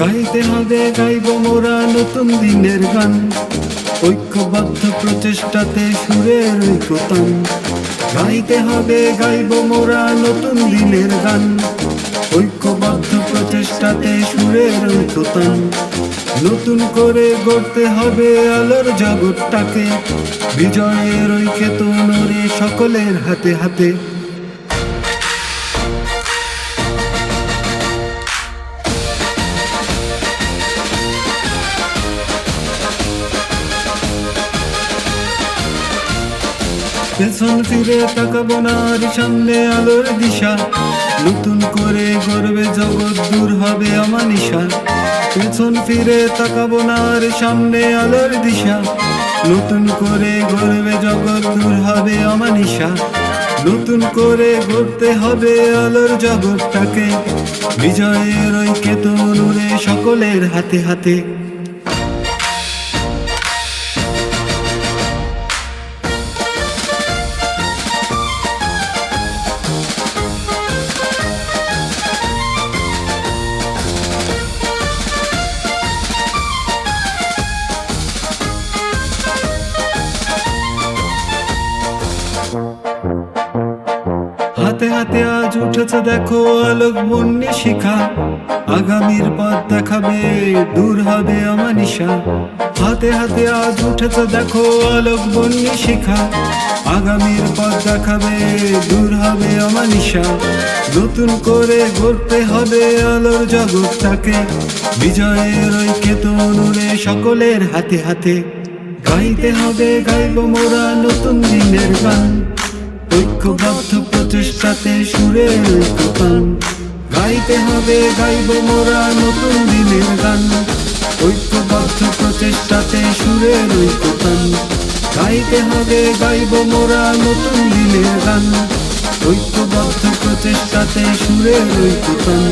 গাইতে হবে, গাইব মোরা নতুন দিনের গান। ঐক্যবদ্ধ প্রচেষ্টাতে সুরের ঐক্যতান। গাইতে হবে, গাইব মোরা নতুন দিনের গান। ঐক্যবদ্ধ প্রচেষ্টাতে সুরের ঐক্যতান। নতুন করে গড়তে হবে আলোর জগৎটাকে। বিজয়ের ঐক্যে নরে সকলের হাতে হাতে। পেছন ফিরে তাকাবো না, আর সামনে আলোর দিশা। নতুন করে গড়বে জগৎ, দূর হবে অমানিসা পেছন ফিরে তাকাবো না, আর সামনে আলোর দিশা। নতুন করে গড়বে জগৎ, দূর হবে অমানিসা নতুন করে গড়তে হবে আলোর জগৎটাকে। বিজয়ের ঐক্যে তনুরে সকলের হাতে হাতে। হাতে আজ উঠেছে দেখো আলোক বন্যে শিখা। আগামীর পথ দেখাবে, দূর হবে অমানিসা হাতে হাতে আজ উঠেছে দেখো আলোক বন্যে শিখা। আগামীর পথ দেখাবে, দূর হবে অমানিসা নতুন করে গড়তে হবে আলোর জগৎটাকে। বিজয়ের ঐক্যে তনুরে সকলের হাতে হাতে। গাইতে হবে, গাইব মোরা নতুন দিনের গান। ঐক্যবদ্ধ প্রতিষ্ঠাতে সুরের ঐক্যপান গাইতে হবে, গাইব মোরা নতুন দিনের গান। ঐক্যবদ্ধ প্রচেষ্টাতে সুরের ঐক্যতান গাইতে হবে, গাইব মোরা নতুন দিনের গান। ঐক্যবদ্ধ প্রচেষ্টাতে সুরের ঐক্যতান